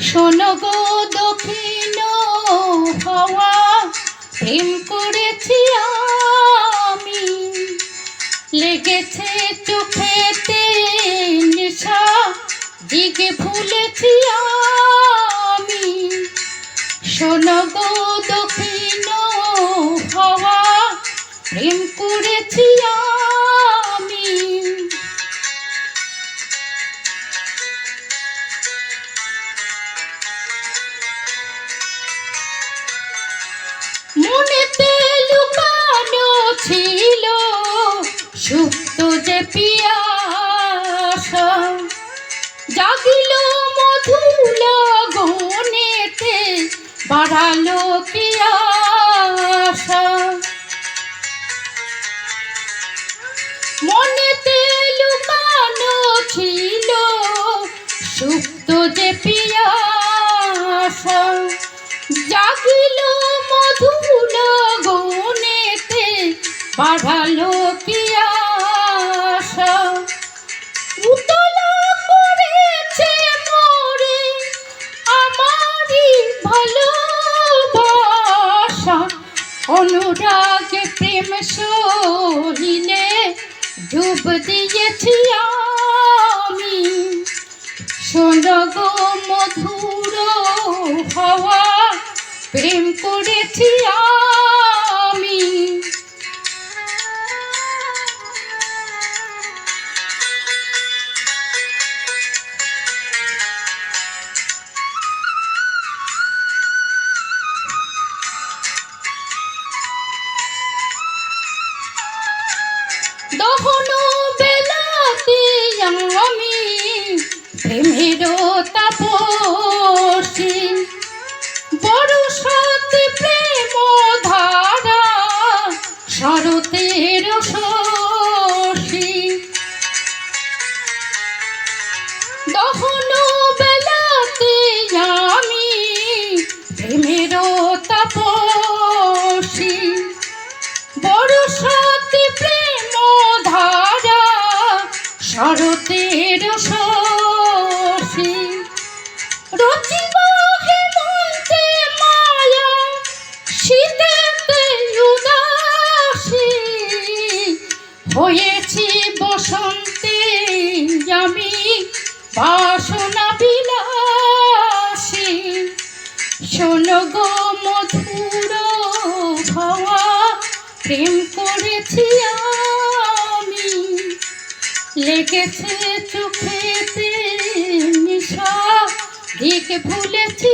শোনো গো দক্ষিণ হওয়া, প্রেম করেছি আমি। লেগেছে চোখেতে নেশা, দিকে ভুলেছি আমি। শোনো গো পিয়াসা জাগিল মধুল গনেতে বাড়ালো আশা? মনেতে লুকানো ছিল সুপ্ত যে পিয়াসা জাগিল মধুল গনেতে বাড়ালো কি অনুরাগে প্রেম সহিলে ডুব দিয়েছি আমি। শোনগো মধুর হওয়া প্রেম করেছি আমি দহন বেলাতে আমি প্রেমের তাপসী। বড় সত্যি প্রেম ধারা শরতের শশী। দহন বেলাতে আমি প্রেমের তাপসী। শরতের শশী। রচিব হেমন্তে হয়েছি বসন্তে আমি বাসনা বিলাসী। শোনো গো মধুর হওয়া প্রেম লেগেছে চোখেতে নিশা দিকে ভুলেছি